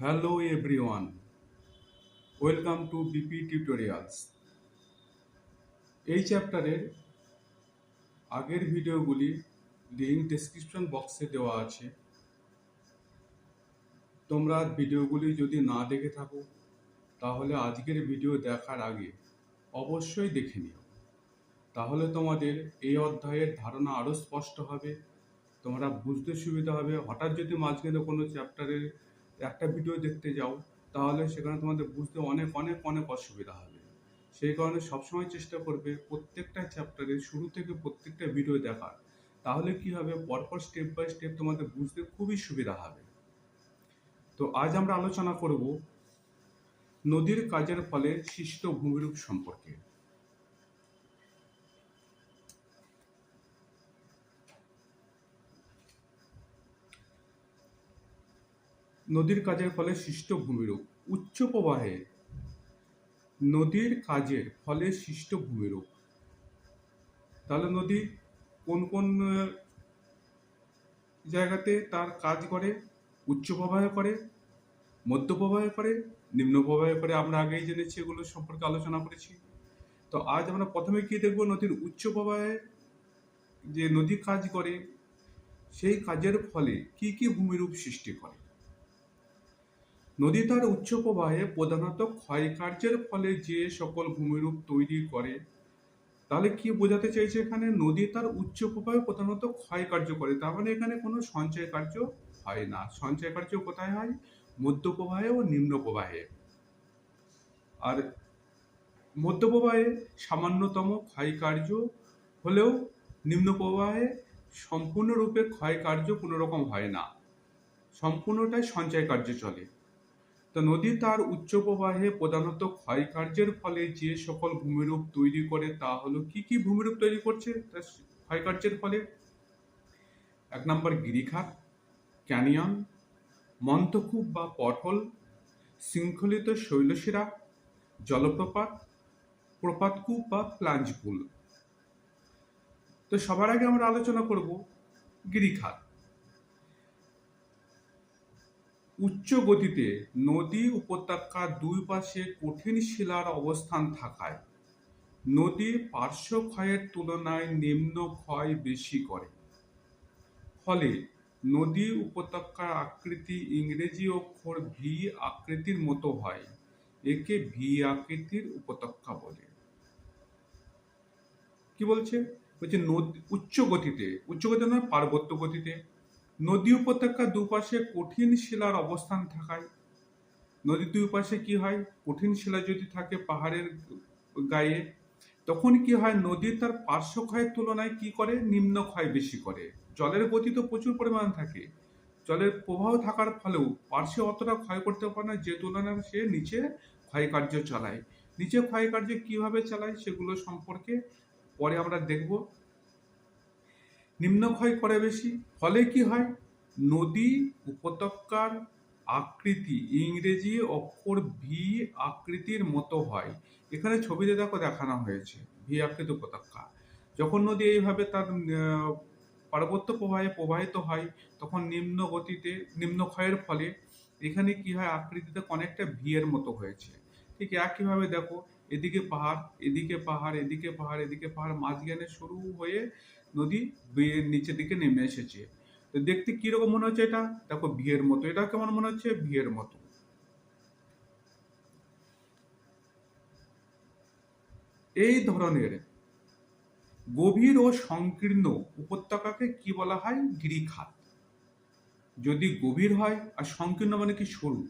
Hello everyone, welcome to BP Tutorials. এই চ্যাপ্টারের আগের ভিডিওগুলি লিঙ্ক ডেসক্রিপশন বক্সে দেওয়া আছে। তোমরা ভিডিওগুলি যদি না দেখে থাকো তাহলে আজকের ভিডিও দেখার আগে অবশ্যই দেখে নিও। তাহলে তোমাদের এই অধ্যায়ের ধারণা আরও স্পষ্ট হবে তোমরা বুঝতে সুবিধা হবে। হঠাৎ যদি মাঝখানে কোনো চ্যাপ্টারের একটা ভিডিও দেখতে যাও, তাহলে সেখানে তোমাদের বুঝতে অনেক অনেক অনেক অসুবিধা হবে। সেই কারণে সবসময় চেষ্টা করবে প্রত্যেকটা চ্যাপ্টারের শুরু থেকে প্রত্যেকটা ভিডিও দেখার। তাহলে কি হবে? পরপর স্টেপ বাই স্টেপ তোমাদের বুঝতে খুবই সুবিধা হবে। তো আজ আমরা আলোচনা করব নদীর কাজের ফলে সৃষ্ট ভূমিরূপ সম্পর্কে। নদীর কাজের ফলে সৃষ্ট ভূমিরূপ উচ্চ প্রবাহে নদীর কাজের ফলে সৃষ্ট ভূমিরূপ তাহলে নদী কোন কোন জায়গাতে তার কাজ করে? উচ্চ প্রবাহে করে মধ্য প্রবাহে করে নিম্ন প্রবাহে করে? আমরা আগেই জেনেছি এগুলো সম্পর্কে আলোচনা করেছি। তো আজ আমরা প্রথমে কি দেখব? নদীর উচ্চ প্রবাহে যে নদী কাজ করে, সেই কাজের ফলে কি কি ভূমিরূপ সৃষ্টি করে? নদী তার উচ্চ প্রবাহে প্রধানত ক্ষয়কার্যের ফলে যে সকল ভূমিরূপ তৈরি করে, তাহলে কি বোঝাতে চাইছে এখানে? নদী তার উচ্চ প্রবাহে প্রধানত ক্ষয় কার্য করে। তার মানে এখানে কোনো সঞ্চয় কার্য হয় না। সঞ্চয় কার্য কোথায় হয়? মধ্য প্রবাহে ও নিম্ন প্রবাহে আর মধ্য প্রবাহে সামান্যতম ক্ষয় কার্য হলেও নিম্ন প্রবাহে সম্পূর্ণরূপে ক্ষয় কার্য কোনো রকম হয় না। সম্পূর্ণটাই সঞ্চয় কার্য চলে। তো নদী তার উচ্চ প্রবাহে প্রধানত ক্ষয়কার্যের ফলে যে সকল ভূমিরূপ তৈরি করে, তা হলো কি কি ভূমিরূপ তৈরি করছে? ক্ষয়কার্যের ফলে? এক নম্বর গিরিখাত, ক্যানিয়ন মন্তকূপ বা পটল, শৃঙ্খলিত শৈলশিরা, জলপ্রপাত, প্রপাতকূপ বা প্লাঞ্জ পুল তো সবার আগে আমরা আলোচনা করব গিরিখাত। উচ্চ গতিতে নদী উপত্যকার দুই পাশে কঠিন শিলার অবস্থান থাকায় নদী পার্শ্ব ক্ষয়ের তুলনায় নিম্ন ক্ষয় বেশি করে। ফলে নদী উপত্যকার আকৃতি ইংরেজি অক্ষর ভি আকৃতির মতো হয়, একে ভি আকৃতির উপত্যকা বলে। কি বলছে? বলছে নদী উচ্চ গতিতে উচ্চ গতিতে নয়, পার্বত্য গতিতে। নদী উপত্যকার দুপাশে কঠিন শিলার অবস্থান থাকায়, নদীর দুই পাশে কি হয়? কঠিন শিলা যদি থাকে পাহাড়ের গায়ে, তখন কি হয়? নদী তার পার্শ্ব ক্ষয়ের তুলনায় কি করে? নিম্ন ক্ষয় বেশি করে। জলের গতি তো প্রচুর পরিমাণ থাকে। জলের প্রবাহ থাকার ফলেও পার্শ্বে অতটা ক্ষয় করতে পারে না, যে তুলনায় সে নিচে ক্ষয়কার্য চালায়। নিচে ক্ষয়কার্য কীভাবে চালায় সেগুলো সম্পর্কে পরে আমরা দেখব। নিম্নক্ষয় করে বেশি। ফলে কি হয়? নদী উপত্যকার আকৃতি, ইংরেজি অক্ষর ভি আকৃতির মতো হয়। এখানে ছবিতে দেখো দেখানো হয়েছে ভি আকৃতি উপত্যকা। যখন নদী এইভাবে তার পার্বত্য প্রবাহে প্রবাহিত হয়, তখন নিম্ন গতিতে, নিম্নক্ষয়ের ফলে এখানে কি হয়? আকৃতিতে অনেকটা ভি এর মতো হয়েছে। ঠিক একইভাবে দেখো, এদিকে পাহাড় এদিকে পাহাড় এদিকে পাহাড় এদিকে পাহাড়, মাঝখানে শুরু হয়ে নদী বেয়ের নিচের দিকে নেমে এসেছে। তো দেখতে কীরকম মনে হচ্ছে এটা? দেখো, বিয়ের মতো। এটা কেমন মনে হচ্ছে? বিয়ের মতো। এই ধরনের গভীর ও সংকীর্ণ উপত্যকাকে কি বলা হয়? গিরিখাত। যদি গভীর হয়, আর সংকীর্ণ মানে কি সরু?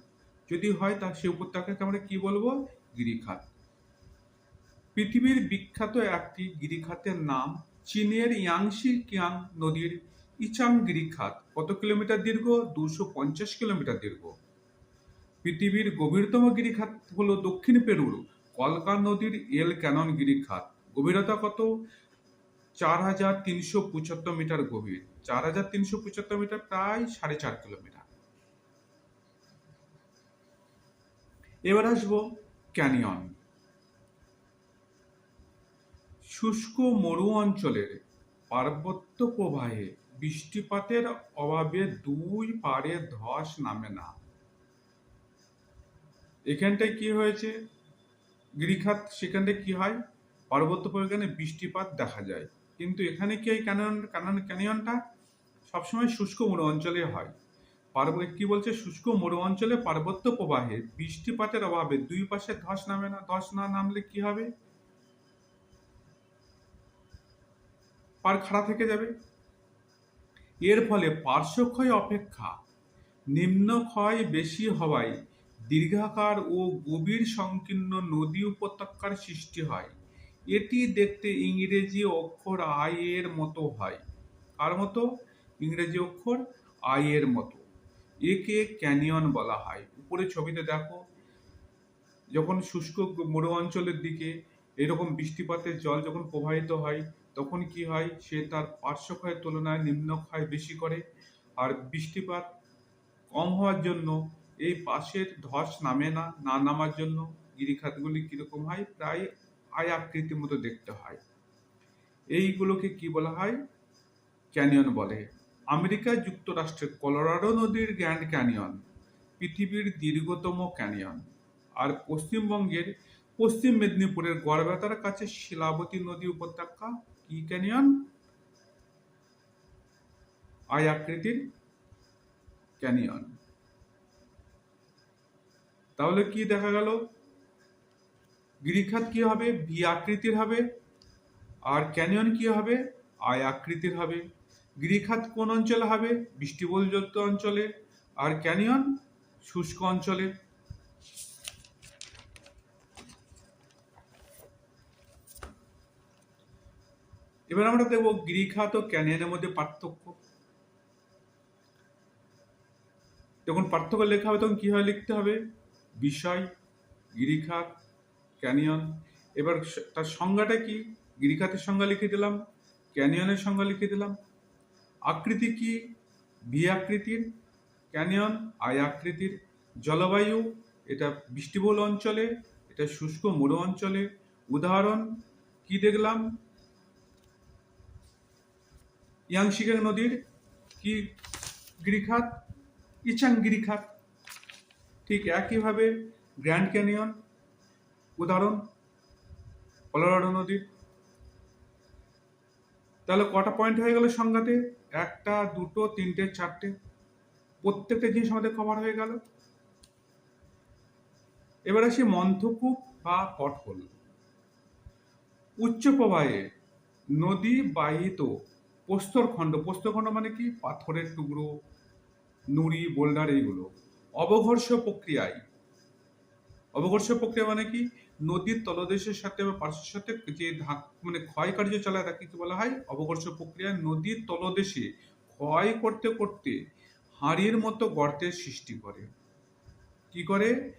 যদি হয়, তা সে উপত্যকাকে আমরা কি বলব? গিরিখাত। পৃথিবীর বিখ্যাত একটি গিরিখাতের নাম চীনের ইয়াংশি কিয়াং নদীর ইচাং গিরিখাত কত কিলোমিটার দীর্ঘ? দুশো পঞ্চাশ কিলোমিটার দীর্ঘ। পৃথিবীর গভীরতম গিরিখাত হল দক্ষিণ পেরুর কলকা নদীর এল ক্যানন গিরিখাত। গভীরতা কত? চার হাজার তিনশো পঁচাত্তর মিটার গভীর। চার হাজার তিনশো পঁচাত্তর মিটার প্রায় সাড়ে চার কিলোমিটার। এবার আসব ক্যানিয়ন। শুষ্ক মরু অঞ্চলের পার্বত্য প্রবাহে বৃষ্টিপাতের অভাবে দুই পাড়ে ধস নামে না। এখানটায় কি হয়েছে? গিরিখাত, সেখানটায় কি হয়? পার্বত্য পরিমাণে বৃষ্টিপাত দেখা যায়। কিন্তু এখানে কি ক্যানিয়ন ক্যানিয়নটা? সবসময় শুষ্ক মরু অঞ্চলে হয়। পার্ব, কি বলছে? শুষ্ক মরু অঞ্চলে পার্বত্য প্রবাহে বৃষ্টিপাতের অভাবে দুই পাশে ধস নামে না, ধস না নামলে কি হবে? পার খাড়া থেকে যাবে। এর ফলে পার্শ্বক্ষয় অপেক্ষা, নিম্ন ক্ষয় বেশি হওয়ায় দীর্ঘাকার ও গভীর সংকীর্ণ নদী উপত্যকার সৃষ্টি হয়। এটি দেখতে ইংরেজি অক্ষর আই এর মতো হয়। কার মতো? ইংরেজি অক্ষর আই এর মতো। একে ক্যানিয়ন বলা হয়। উপরে ছবিতে দেখো, যখন শুষ্ক মরু অঞ্চলের দিকে এরকম বৃষ্টিপাতের জল যখন প্রবাহিত হয়, তখন কি হয়? সে তার পার্শ্বক্ষয়ের তুলনায় নিম্নক্ষয় বেশি করে। আর বৃষ্টিপাত কম হওয়ার জন্য এই পাশের ধস নামে না না নামার জন্য গিরিখাতগুলি কীরকম হয়? প্রায় আয় আকৃতির মতো দেখতে হয়। এইগুলোকে কি বলা হয়? ক্যানিয়ন বলে। আমেরিকা যুক্তরাষ্ট্রের কলোরাডো নদীর গ্র্যান্ড ক্যানিয়ন, পৃথিবীর দীর্ঘতম ক্যানিয়ন। আর পশ্চিমবঙ্গের পশ্চিম মেদিনীপুরের গড়বেতার কাছে শিলাবতী নদী উপত্যকা, কি ক্যানিয়ন? আয় আকৃতির ক্যানিয়ন। তাহলে কি দেখা গেল? গিরিখাত কি হবে? ভি আকৃতির হবে। আর ক্যানিয়ন কি হবে? আয় আকৃতির হবে। গিরিখাত কোন অঞ্চলে হবে? বৃষ্টিবলযুক্ত অঞ্চলে। আর ক্যানিয়ন শুষ্ক অঞ্চলে। এবার আমরা দেখব গিরিখাত ও ক্যানিয়নের মধ্যে পার্থক্য। যখন পার্থক্য লেখা হবে, তখন কীভাবে লিখতে হবে? বিষয় গিরিখাত ক্যানিয়ন। এবার তার সংজ্ঞাটা কি? গিরিখাতের সংজ্ঞা লিখে দিলাম, ক্যানিয়নের সংজ্ঞা লিখে দিলাম। আকৃতি কি? ভি আকৃতির ক্যানিয়ন আয় আকৃতির জলবায়ু, এটা বৃষ্টিবহুল অঞ্চলে, এটা শুষ্ক মরু অঞ্চলে। উদাহরণ, কি দেখলাম? ইয়াংশিগাং নদীর কি গিরিখাত? ইচাং গিরিখাত ঠিক একইভাবে গ্র্যান্ড ক্যানিয়ন, উদাহরণ, কলোরাডো নদীর। তাহলে কটা পয়েন্ট হয়ে গেল সংজ্ঞাতে? একটা, দুটো, তিনটে, চারটে। প্রত্যেকটা জিনিস আমাদের কভার হয়ে গেল। এবার আসি মন্থকূপ বা পটহোল উচ্চ প্রবাহে নদী বাহিত প্রস্তরখণ্ড প্রস্তরখণ্ড মানে কি? পাথরের টুকরো, নুড়ি, বোল্ডার এইগুলো। অবঘর্ষ প্রক্রিয়ায়। অবঘর্ষ প্রক্রিয়া মানে কি? নদীর তলদেশের সাথে বা পার্শ্বের সাথে যে ধাক মানে ক্ষয় কার্য চালায় তাকে কি বলা হয়? অবঘর্ষ প্রক্রিয়া। নদীর তলদেশে ক্ষয় করতে করতে হাঁড়ির মতো গর্তের সৃষ্টি করে। কি করে?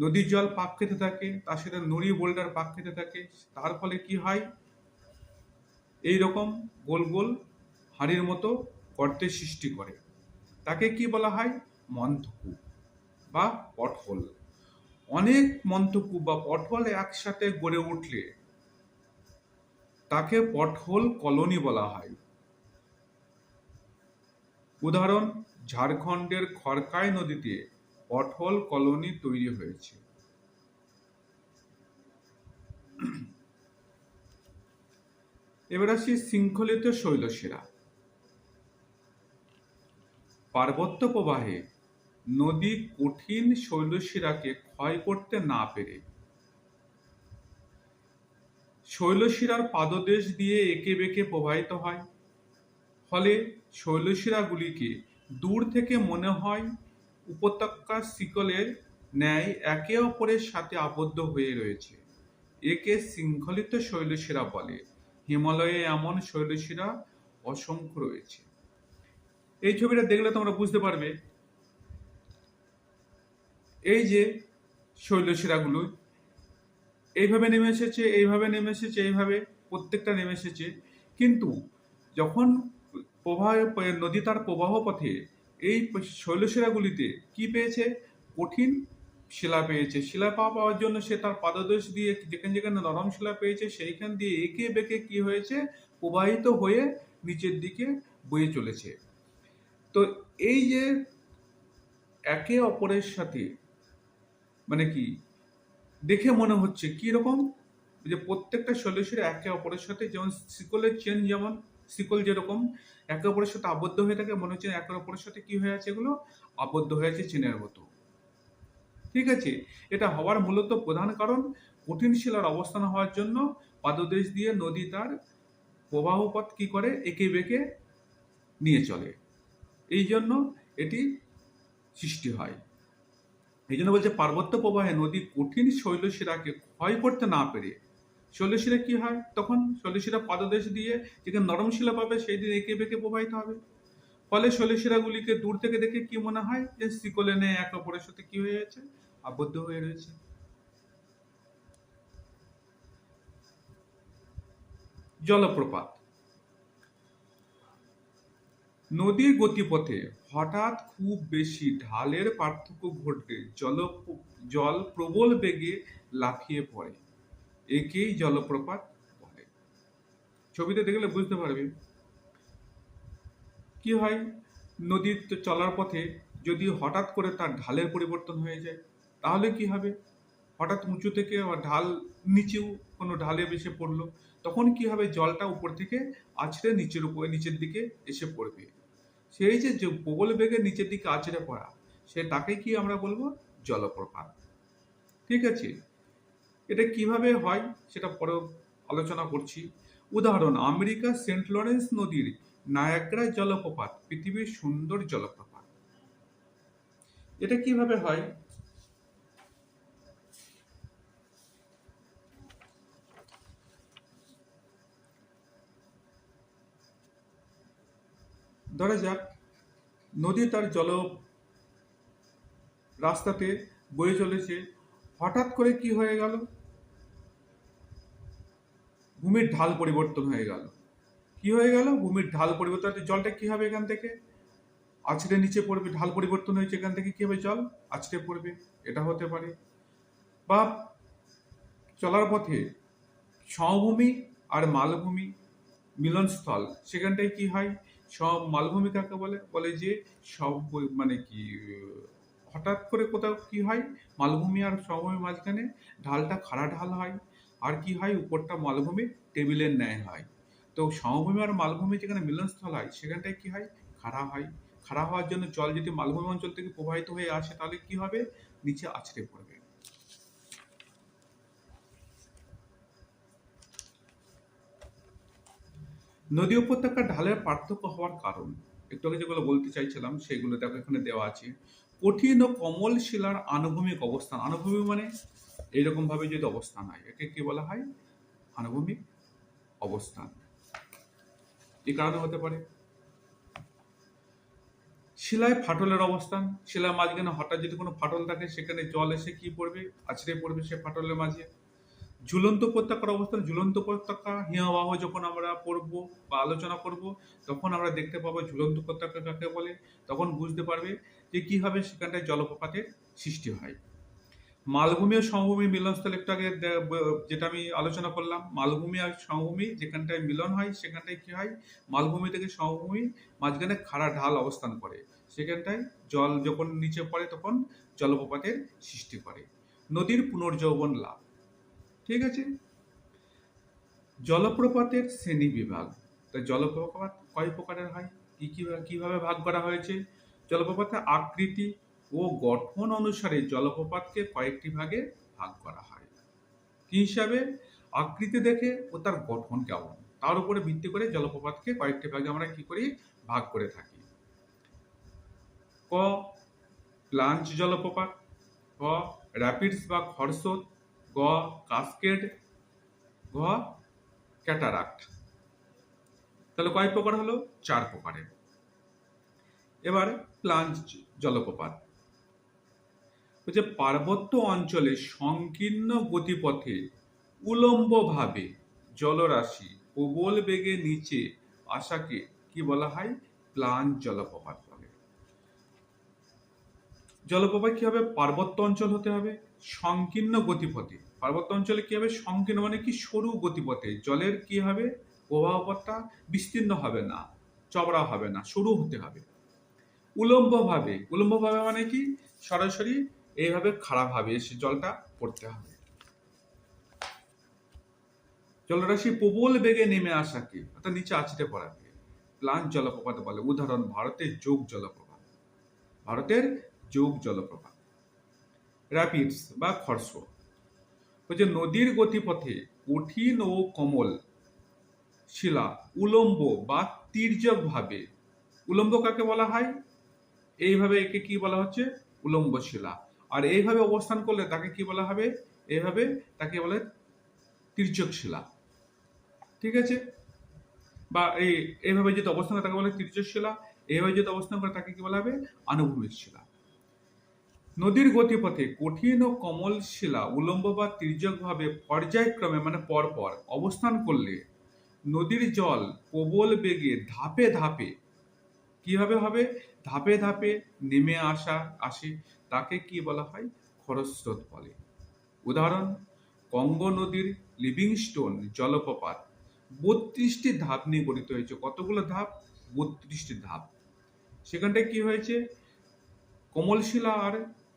নদীর জল পাক খেতে থাকে, তার সাথে নুড়ি, বোল্ডার পাক খেতে থাকে। তার ফলে কি হয়? এই রকম গোল গোল হাঁড়ির মতো গর্তের সৃষ্টি করে। তাকে কি বলা হয়? মন্থকূপ বা পটহোল অনেক মন্থকূপ বা পটহোল একসাথে গড়ে উঠলে তাকে পটহোল কলোনি বলা হয়। উদাহরণ, ঝাড়খণ্ডের খড়কাই নদীতে পটহোল কলোনি তৈরি হয়েছে। এবার আসি শৃঙ্খলিত শৈলশিরা। পার্বত্য প্রবাহে নদী কঠিন শৈলশিরাকে ক্ষয় করতে না পেরে শৈলশিরার পাদদেশ দিয়ে এঁকে বেঁকে প্রবাহিত হয়। ফলে শৈলশিরাগুলিকে দূর থেকে মনে হয় উপত্যকার শিকলের ন্যায় একে অপরের সাথে আবদ্ধ হয়ে রয়েছে, একে শৃঙ্খলিত শৈলশিরা বলে। হিমালয়ে এমন শৈলশিরা অসংখ্য রয়েছে। এই ছবিটা দেখলে তোমরা বুঝতে পারবে এই যে শৈলশিরাগুলো এইভাবে নেমে এসেছে, এইভাবে নেমে এসেছে, এইভাবে প্রত্যেকটা নেমে এসেছে। কিন্তু যখন প্রবাহ, নদী তার প্রবাহ পথে এই শৈলশিরাগুলিতে কি পেয়েছে? কঠিন শিলা পেয়েছে। শিলা পাওয়া পাওয়ার জন্য সে তার পাদদেশ দিয়ে যেখানে যেখানে নরম শিলা পেয়েছে, সেইখান দিয়ে এঁকে বেঁকে কি হয়েছে? প্রবাহিত হয়ে নিচের দিকে বয়ে চলেছে। তো এই যে একে অপরের সাথে মানে কি, দেখে মনে হচ্ছে কি রকম? যে প্রত্যেকটা সলিউশনে একে অপরের সাথে যেমন শিকলের চেন যেমন শিকল যেরকম, একে অপরের সাথে আবদ্ধ হয়ে থাকে, মনে হচ্ছে একে অপরের সাথে কি হয়ে আছে এগুলো? আবদ্ধ হয়ে আছে চেনের মতো। ঠিক আছে? এটা হওয়ার মূলত প্রধান কারণ। কঠিন শিলার অবস্থান হওয়ার জন্য পাদদেশ দিয়ে নদী তার প্রবাহপথ কি করে? এঁকে বেঁকে নিয়ে চলে। এই জন্য এটি সৃষ্টি হয়। এই জন্য বলছে পার্বত্য প্রবাহে নদী কঠিন শৈলশিরাকে ক্ষয় করতে না পেরে শৈলশিরা কি হয়? তখন শৈলশিরা পাদদেশ দিয়ে যেখানে নরম শিলা পাবে সেই দিন এঁকে বেঁকে প্রবাহিত হবে। ফলে শৈলশিরাগুলিকে দূর থেকে দেখে কি মনে হয়? যে শিকলে নেই, এক অপরের সাথে কি হয়ে আছে আবদ্ধ হয়ে রয়েছে। জলপ্রপাত। নদীর গতিপথে হঠাৎ খুব বেশি ঢালের পার্থক্য ঘটলে জল জল প্রবল বেগে লাফিয়ে পড়ে। একেই জলপ্রপাত বলে। ছবিতে দেখলে বুঝতে পারবে কি হয়। নদীর চলার পথে যদি হঠাৎ করে তার ঢালের পরিবর্তন হয়ে যায় তাহলে কি হবে? হঠাৎ উঁচু থেকে ঢাল, নিচেও কোনো ঢালে এসে পড়ল। তখন কি হবে? জলটা উপর থেকে আছড়ে নিচের উপরে, নিচের দিকে এসে পড়বে। সেই যে প্রবল বেগে নিচের দিকে আছড়ে পড়া সে তাকে কি আমরা বলব? জলপ্রপাত। ঠিক আছে? এটা কীভাবে হয় সেটা পরে আলোচনা করছি। উদাহরণ, আমেরিকা সেন্ট লরেন্স নদীর নায়াগ্রা জলপ্রপাত, পৃথিবীর সুন্দর জলপ্রপাত। এটা কীভাবে হয়? ধরা যাক, নদী তার জল রাস্তাতে বয়ে চলেছে। হঠাৎ করে কি হয়ে গেল? ভূমির ঢাল পরিবর্তন হয়ে গেল। কি হয়ে গেল? ভূমির ঢাল পরিবর্তন জলটা কি হবে এখান থেকে? আছড়ে নিচে পড়বে, ঢাল পরিবর্তন হয়েছে এখান থেকে, কি হবে জল? আছড়ে পড়বে, এটা হতে পারে। বা চলার পথে সমভূমি আর মালভূমি মিলনস্থল, সেখানটায় কি হয়? সব মালভূমি কাকে বলে? বলে যে সব মানে কি, হঠাৎ করে কোথাও কি হয়? মালভূমি আর সমভূমির মাঝখানে ঢালটা খাড়া ঢাল হয়। আর কি হয়? উপরটা মালভূমি, টেবিলের ন্যায় হয়। তো সমভূমি আর মালভূমি যেখানে মিলনস্থল হয়, সেখানটায় কি হয়? খাড়া হয়। খাড়া হওয়ার জন্য জল যদি মালভূমি অঞ্চল থেকে প্রবাহিত হয়ে আসে, তাহলে কি হবে? নিচে আছড়ে পড়বে। নদী উপত্যকার ঢালের পার্থক্য হওয়ার কারণ। একটু আগে যেগুলো বলতে চাইছিলাম, সেগুলো দেখো এখানে দেওয়া আছে। কঠিন ও কমল শিলার আনুভূমিক অবস্থান। আনুভূমিক মানে এইরকম ভাবে যদি অবস্থান হয়, একে কি বলা হয়? আনুভূমিক অবস্থান। এই কারণে হতে পারে? শিলায় ফাটলের অবস্থান। শিলার মাঝখানে হঠাৎ যদি কোনো ফাটল থাকে, সেখানে জল এসে কি পড়বে? আছড়ে পড়বে সে ফাটলের মাঝে। ঝুলন্ত উপত্যকার অবস্থান, ঝুলন্ত উপত্যকা হিমবাহ যখন আমরা পড়ব বা আলোচনা করব, তখন আমরা দেখতে পাবো ঝুলন্ত উপত্যকা কাকে বলে, তখন বুঝতে পারবে যে কীভাবে সেখানটায় জলপ্রপাতের সৃষ্টি হয়। মালভূমি ও সমভূমি মিলনস্থল, একটু আগে যেটা আমি আলোচনা করলাম, মালভূমি আর সমভূমি যেখানটায় মিলন হয়, সেখানটায় কী হয়? মালভূমি থেকে সমভূমি মাঝখানে খাড়া ঢাল অবস্থান করে। সেখানটায় জল যখন নিচে পড়ে, তখন জলপ্রপাতের সৃষ্টি করে। নদীর পুনর্যৌবন লাভ। ঠিক আছে? জলপ্রপাতের শ্রেণি বিভাগ। তো জলপ্রপাত কয় প্রকারের হয়? কি কি, কীভাবে ভাগ করা হয়েছে? জলপ্রপাতের আকৃতি ও গঠন অনুসারে জলপ্রপাতকে কয়েকটি ভাগে ভাগ করা হয়। কি হিসাবে? আকৃতি দেখে ও তার গঠন কেমন? তার উপরে ভিত্তি করে জলপ্রপাতকে কয়েকটি ভাগে আমরা কি করি? ভাগ করে থাকি। ক প্লাঞ্চ জলপ্রপাত। ক, র্যাপিডস বা খরস্রোত গ, কাসকেড, ঘ, ক্যাটারাক্ট। তাহলে কয় প্রকার হলো? চার প্রকারের। এবার প্লাঞ্চ জলপ্রপাত। হচ্ছে পার্বত্য অঞ্চলে সংকীর্ণ গতিপথে উলম্বভাবে জলরাশি প্রবল বেগে নিচে আসাকে কি বলা হয়? প্লাঞ্চ জলপ্রপাত বলে। জলপ্রপাত কি হবে? পার্বত্য অঞ্চল হতে হবে। সংকীর্ণ গতিপথে। পার্বত্য অঞ্চলে কি হবে? সংকীর্ণ মানে কি? সরু গতিপথে। জলের কি হবে? প্রবাহপথটা বিস্তীর্ণ হবে না, চওড়া হবে না, সরু হতে হবে। উলম্বভাবে। উলম্বভাবে মানে কি? সরাসরি এইভাবে খারাপভাবে এসে জলটা পড়তে হবে। জলরাশি প্রবল বেগে নেমে আসাকে, অর্থাৎ নিচে আছড়ে পড়াকে, প্লান জলপ্রপাত বলে। উদাহরণ, ভারতের যোগ জলপ্রপাত। ভারতের যোগ জলপ্রপাত। র্যাপিডস বা খরস হচ্ছে নদীর গতিপথে কঠিন ও কমল শিলা উলম্ব বা তির্যক ভাবে উলম্ব কাকে বলা হয়? এইভাবে একে কি বলা হচ্ছে? উলম্ব শিলা। আর এইভাবে অবস্থান করলে তাকে কি বলা হবে? এইভাবে তাকে বলে তির্যক শিলা। ঠিক আছে? বা এই, এইভাবে যদি অবস্থান করে তাকে বলে তির্যক শিলা, এইভাবে যদি অবস্থান করে তাকে কি বলা হবে? আনুভূমিক শিলা। নদীর গতিপথে কঠিন ও কমল শিলা উলম্ব বা তির্যকভাবে পর্যায়ক্রমে মানে পরপর, অবস্থান করলে নদীর জল প্রবল বেগে ধাপে ধাপে, কীভাবে হবে? ধাপে ধাপে নেমে আসা, আসে, তাকে কি বলা হয়? খরস্রোত বলে। উদাহরণ, কঙ্গো নদীর লিভিংস্টোন জলপ্রপাত বত্রিশটি ধাপ নিয়ে গঠিত হয়েছে। কতগুলো ধাপ? বত্রিশটি ধাপ। সেখানটায় কি হয়েছে? কোমল শিলা আর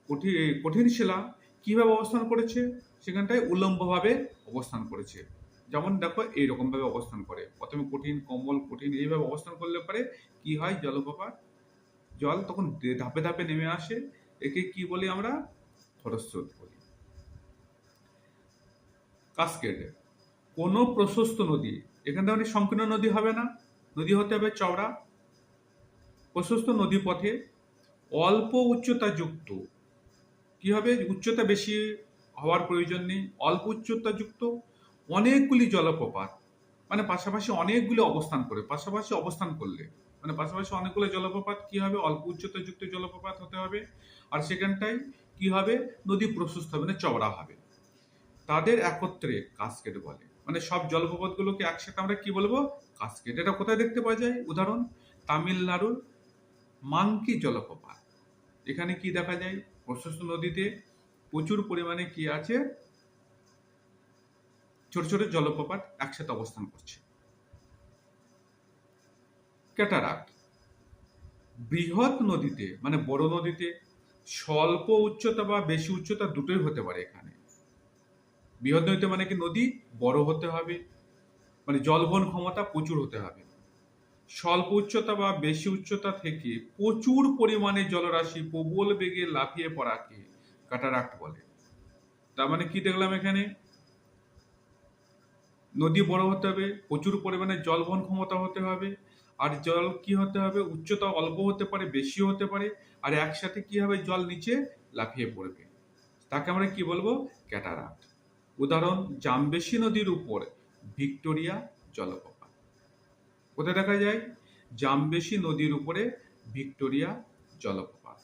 কঠিন কঠিন শিলা কীভাবে অবস্থান করেছে? সেখানটায় উলম্বভাবে অবস্থান করেছে। যেমন দেখো এইরকম ভাবে অবস্থান করে। প্রথমে কঠিন কম্বল কঠিন, এইভাবে অবস্থান করলে পরে কি হয়? জলপ্রপাত জল তখন ধাপে ধাপে নেমে আসে। একে কি বলি আমরা? খরস্রোত বলি। কাস্কেড। কোনো প্রশস্ত নদী। এখান থেকে সংকীর্ণ নদী হবে না। নদী হতে হবে চওড়া। প্রশস্ত নদী পথে অল্প উচ্চতা যুক্ত কি হবে উচ্চতা বেশি হওয়ার প্রয়োজন নেই, অল্প উচ্চতা যুক্ত, অনেকগুলি জলপ্রপাত মানে পাশাপাশি অনেকগুলি অবস্থান করে, পাশাপাশি অবস্থান করলে মানে পাশাপাশি অনেকগুলো জলপ্রপাত কি হবে অল্প উচ্চতা যুক্ত জলপ্রপাত হতে হবে, আর সেখানটায় কি হবে নদী প্রশস্ত হবে না চওড়া হবে। তাদের একত্রে কাস্কেড বলে মানে সব জলপ্রপাতগুলোকে একসাথে আমরা কি বলব? কাস্কেড। এটা কোথায় দেখতে পাওয়া যায়? উদাহরণ, তামিলনাড়ুর মাঙ্কি জলপ্রপাত। এখানে কি দেখা যায়? প্রশস্ত নদীতে প্রচুর পরিমাণে কি আছে? ছোট ছোট জলপ্রপাত একসাথে অবস্থান করছে। ক্যাটারাক্ট, বৃহৎ নদীতে মানে বড় নদীতে স্বল্প উচ্চতা বা বেশি উচ্চতা দুটোই হতে পারে এখানে। বৃহৎ নদীতে মানে কি নদী বড় হতে হবে মানে জলবহন ক্ষমতা প্রচুর হতে হবে। স্বল্প উচ্চতা বা বেশি উচ্চতা থেকে প্রচুর পরিমাণে জলরাশি প্রবল বেগে লাফিয়ে পড়াকে ক্যাটারাক্ট বলে। তার মানে কি দেখলাম এখানে? নদী বড় হতে হবে, প্রচুর পরিমাণে জল বহন ক্ষমতা হতে হবে, আর জল কি হতে হবে? উচ্চতা অল্প হতে পারে বেশি হতে পারে, আর একসাথে কি হবে? জল নিচে লাফিয়ে পড়বে। তাকে আমরা কি বলব? ক্যাটারাক্ট। উদাহরণ, জামবেশি নদীর উপর ভিক্টোরিয়া জলপ্রপাত কোথায় দেখা যায়? জামবেশি নদীর উপরে ভিক্টোরিয়া জলপ্রপাত।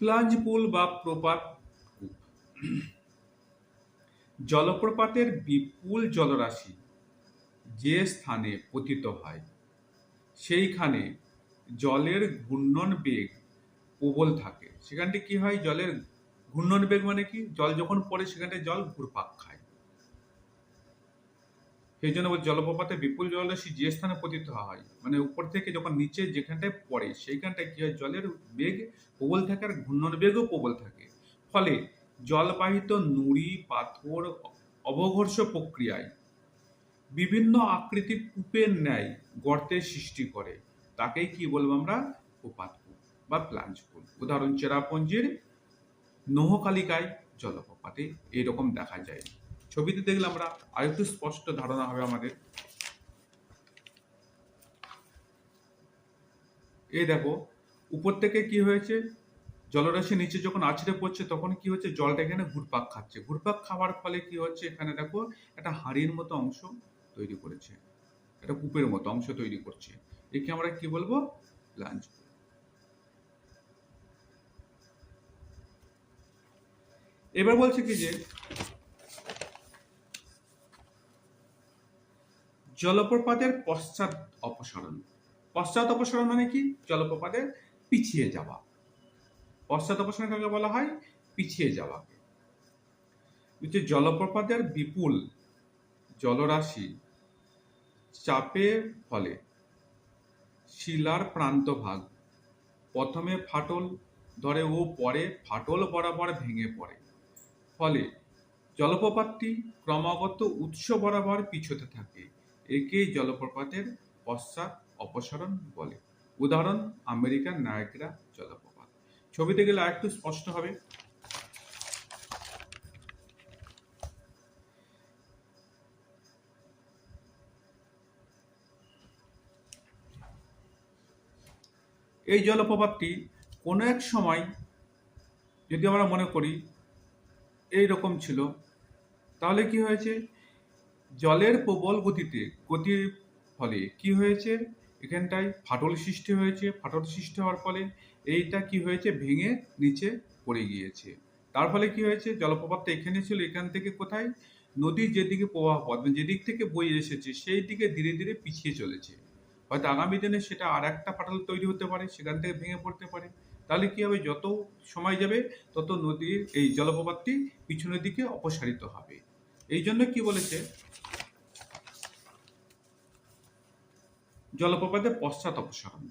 প্লাঞ্জ পুল বা প্রপাত জলপ্রপাতের বিপুল জলরাশি যে স্থানে পতিত হয়, সেইখানে জলের ঘূর্ণন বেগ প্রবল থাকে। সেখানটি কি হয়? জলের ঘূর্ণন বেগ মানে কি? জল যখন পড়ে সেখানটায় জল ঘুরপাক খায়। সেই জন্য জলপ্রপাতে বিপুল জলরাশি যে স্থানে পতিত হয় মানে উপর থেকে যখন নিচে যেখানটায় পড়ে সেইখানটায় কি হয়? জলের বেগ প্রবল থাকে আর ঘূর্ণন বেগও প্রবল থাকে। ফলে জলবাহিত নুড়ি, পাথর, অবঘর্ষ প্রক্রিয়ায় বিভিন্ন আকৃতির কূপের ন্যায় গর্তের সৃষ্টি করে। তাকেই কি বলব আমরা? উপাত কূপ বা প্লাঞ্জ কূপ উদাহরণ চেরাপঞ্জির নহকালিকায় জলপ্রপাতে এরকম দেখা যায়। ছবিতে দেখলে আমরা আরেকটু স্পষ্ট ধারণা হবে আমাদের। এই দেখো, উপর থেকে কি হয়েছে? জলরাশি নিচে যখন আছড়ে পড়ছে, তখন কি হচ্ছে? জলটা এখানে ঘুরপাক খাচ্ছে। ঘুরপাক খাওয়ার ফলে কি হচ্ছে? এখানে দেখো, একটা হাড়ির মতো অংশ তৈরি করেছে। একটা কূপের মতো অংশ তৈরি করছে। একে আমরা কি বলব? প্লাঞ্জ এবার বলছে কি যে, জলপ্রপাতের পশ্চাৎ অপসারণ। পশ্চাৎ অপসারণ মানে কি? জলপ্রপাতের পিছিয়ে যাওয়া। পশ্চাৎ অপসারণ কাকে বলা হয়? পিছিয়ে যাওয়াকে। হচ্ছে জলপ্রপাতের বিপুল জলরাশি চাপের ফলে শিলার প্রান্তভাগ প্রথমে ফাটল ধরে ও পরে ফাটল বরাবর ভেঙে পড়ে। ফলে জলপ্রপাতটি ক্রমাগত উৎস বরাবর পিছতে থাকে একেই জলপ্রপাতের পশ্চাৎ অপসারণ বলে। উদাহরণ, আমেরিকার নায়গ্রা জলপ্রপাত। ছবিতে গেলে আরেকটু স্পষ্ট হবে। এই জলপ্রপাতটি কোনো এক সময়, যদি আমরা মনে করি এই রকম ছিল। তাহলে কি হয়েছে? জলের প্রবল গতিতে, গতির ফলে কি হয়েছে? এখানটায় ফাটল সৃষ্টি হয়েছে। ফাটল সৃষ্টি হওয়ার ফলে এইটা কি হয়েছে? ভেঙে নিচে পড়ে গিয়েছে। তার ফলে কি হয়েছে? জলপ্রপাতটা এখানে ছিল, এখান থেকে কোথায়? নদীর যেদিকে প্রবাহ পথ মানে যেদিক থেকে বয়ে এসেছে সেই দিকে ধীরে ধীরে পিছিয়ে চলেছে। হয়তো আগামী দিনে সেটা আর একটা ফাটল তৈরি হতে পারে, সেখান থেকে ভেঙে পড়তে পারে। তাহলে কি হবে? যত সময় যাবে, তত নদীর এই জলপ্রপাতটি পিছনের দিকে অপসারিত হবে। এই জন্য কি বলেছে? জলপ্রপাতের পশ্চাৎ অপসারণ।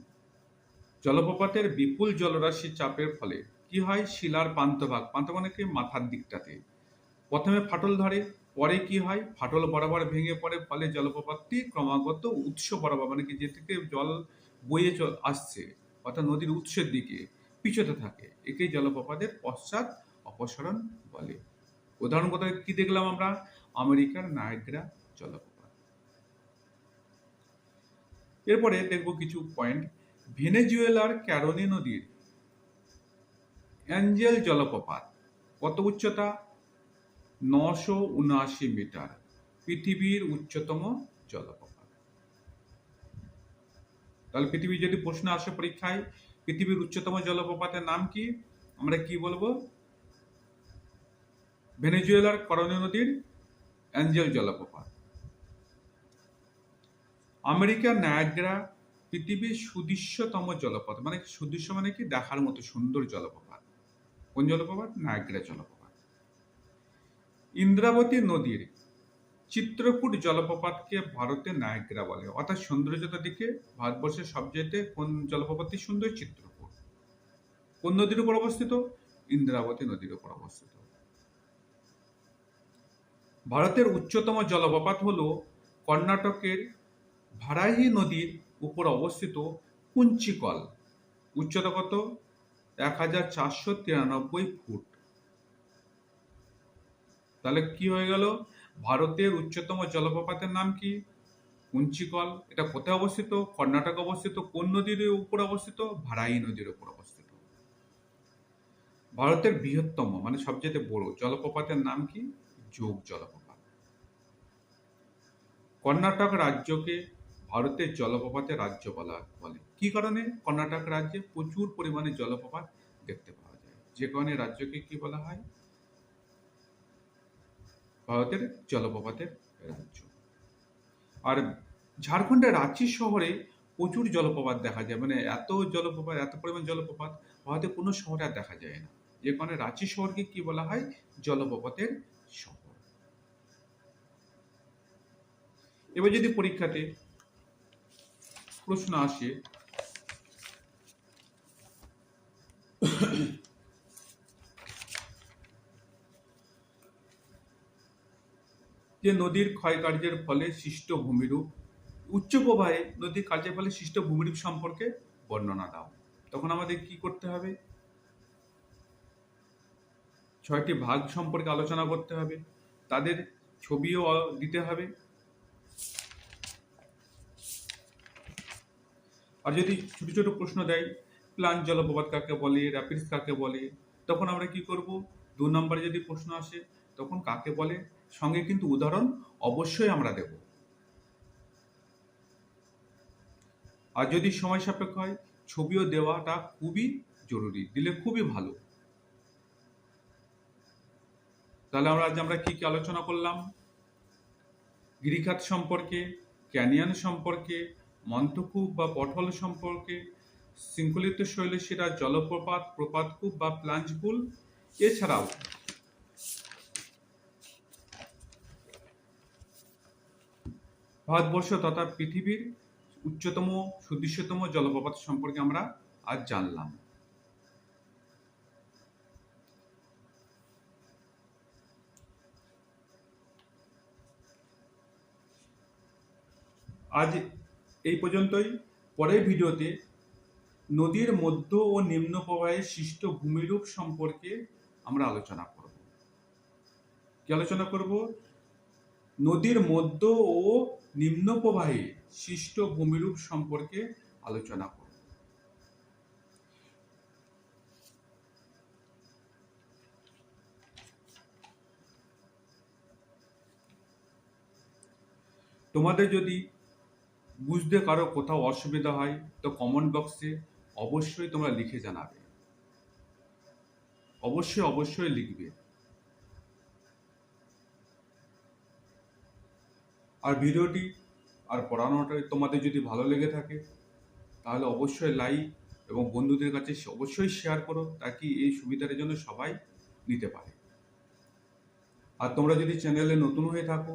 জলপ্রপাতের বিপুল জলরাশি চাপের ফলে কি হয়? শিলার প্রান্তভাগ, প্রান্ত মানে মাথার দিকটাতে। প্রথমে ফাটল ধরে, পরে কি হয়? ফাটল বরাবর ভেঙে পড়ে, ফলে জলপ্রপাতটি ক্রমাগত উৎস বরাবর মানে কি? যে থেকে জল বয়ে আসছে, অর্থাৎ নদীর উৎসের দিকে। পিছতে থাকে। একেই জলপ্রপাতের পশ্চাৎ অপসারণ বলে। উদাহরণ কোথায় কি দেখলাম আমরা? আমেরিকার নায়গ্রা জলপ্রপাত। এরপরে দেখব কিছু পয়েন্ট। ভেনেজুয়েলার ক্যারোনি নদীর অ্যাঞ্জেল জলপ্রপাত কত উচ্চতা? নশো উনআশি মিটার। পৃথিবীর উচ্চতম জলপ্রপাত। তাহলে পৃথিবীর যদি প্রশ্ন আসে পরীক্ষায় পৃথিবীর উচ্চতম জলপ্রপাতের নাম কি? আমরা কি বলব? ভেনেজুয়েলার করণীয় নদীর অ্যাঞ্জেল জলপ্রপাত। আমেরিকার নায়াগ্রা পৃথিবীর সুদৃশ্যতম জলপ্রপাত মানে সুদৃশ্য মানে কি? দেখার মতো সুন্দর জলপ্রপাত। কোন জলপ্রপাত? নায়াগ্রা জলপ্রপাত। ইন্দ্রাবতী নদীর চিত্রকূট জলপ্রপাতকে ভারতের নায়গ্রা বলে। অর্থাৎ সৌন্দর্যতার দিকে ভারতবর্ষের সবচেয়ে কোন জলপ্রপাতটি সুন্দর? চিত্রকূট। কোন নদীর উপর অবস্থিত? ইন্দ্রাবতী নদীর উপর অবস্থিত। ভারতের উচ্চতম জলপ্রপাত হল কর্ণাটকের ভারাহি নদীর উপর অবস্থিত কুঞ্চিকল। উচ্চতা কত? এক হাজার চারশো তিরানব্বই ফুট। তাহলে কি হয়ে গেল? ভারতের উচ্চতম জলপ্রপাতের নাম কি? কুঞ্চিকল। এটা কোথায় অবস্থিত? কর্ণাটক অবস্থিত। কোন নদীর উপর অবস্থিত? ভারাই নদীর উপর অবস্থিত। ভারতের বৃহত্তম মানে সবচেয়ে বড় জলপ্রপাতের নাম কি? যোগ জলপ্রপাত। কর্ণাটক রাজ্যকে ভারতের জলপ্রপাতের রাজ্য বলা বলে। কি কারণে? কর্ণাটক রাজ্যে প্রচুর পরিমাণে জলপ্রপাত দেখতে পাওয়া যায়। যে কারণে রাজ্যকে কি বলা হয়? ভারতের জলপ্রপাতের রাজ্য। আর ঝাড়খণ্ডের রাঁচি শহরে প্রচুর জলপ্রপাত দেখা যায়। মানে এত জলপ্রপাত, এত পরিমাণ জলপ্রপাত ভারতের কোনো শহরে আর দেখা যায় না। যে কারণে রাঁচি শহরকে কি বলা হয়? জলপ্রপাতের শহর। এবার যদি পরীক্ষাতে প্রশ্ন আসে যে নদীর ক্ষয়কার্যের ফলে সৃষ্ট ভূমিরূপ উচ্চ প্রবাহে নদীর কার্যের ফলে সৃষ্ট ভূমিরূপ সম্পর্কে বর্ণনা দাও। তখন আমাদের কি করতে হবে? ছয়টি ভাগ সম্পর্কে আলোচনা করতে হবে। তাদের ছবিও দিতে হবে। আর যদি ছোট ছোট প্রশ্ন দেয়, প্লান জলপ্রপাত কাকে বলে র্যাপিডস কাকে বলে, তখন আমরা কি করব? দু নম্বরে যদি প্রশ্ন আসে, তখন কাকে বলে? সঙ্গে কিন্তু উদাহরণ অবশ্যই আমরা দেব। আর যদি সময় সাপেক্ষ হয়, ছবিও দেওয়াটা খুবই জরুরি, দিলে খুবই ভালো। তাহলে আমরা আজ আমরা কি কি আলোচনা করলাম? গিরিখাত সম্পর্কে, ক্যানিয়ান সম্পর্কে মন্থকূপ বা পটল সম্পর্কে, শৃঙ্খলিত শৈলশিরা জলপ্রপাত, প্রপাতকূপ বা প্লাঞ্জপুল এছাড়াও ভারতবর্ষ তথা পৃথিবীর উচ্চতম, সুদৃশ্যতম জলপ্রপাত সম্পর্কে আমরা আজ জানলাম। আজ এই পর্যন্তই। পরের ভিডিওতে নদীর মধ্য ও নিম্ন প্রবাহে সৃষ্ট ভূমিরূপ সম্পর্কে আমরা আলোচনা করব। কি আলোচনা করব? নদীর মধ্য ও নিম্ন প্রবাহে সৃষ্ট ভূমিরূপ সম্পর্কে আলোচনা করব। তোমাদের যদি বুঝতে কারও কোথাও অসুবিধা হয়, তো কমেন্ট বক্সে অবশ্যই তোমরা লিখে জানাবে। অবশ্যই অবশ্যই লিখবে। আর ভিডিওটি আর পড়ানোটা তোমাদের যদি ভালো লেগে থাকে, তাহলে অবশ্যই লাইক এবং বন্ধুদের কাছে অবশ্যই শেয়ার করো, তাকে এই সুবিধার জন্য সবাই নিতে পারে। আর তোমরা যদি চ্যানেলে নতুন হয়ে থাকো,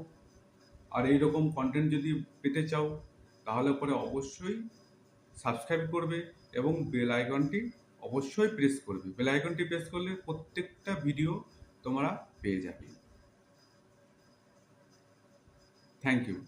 আর এই রকম কন্টেন্ট যদি পেতে চাও, তাহলে পরে অবশ্যই সাবস্ক্রাইব করবে এবং বেল আইকনটি অবশ্যই প্রেস করবে। বেল আইকনটি প্রেস করলে প্রত্যেকটা ভিডিও তোমরা পেয়ে যাবে। Thank you.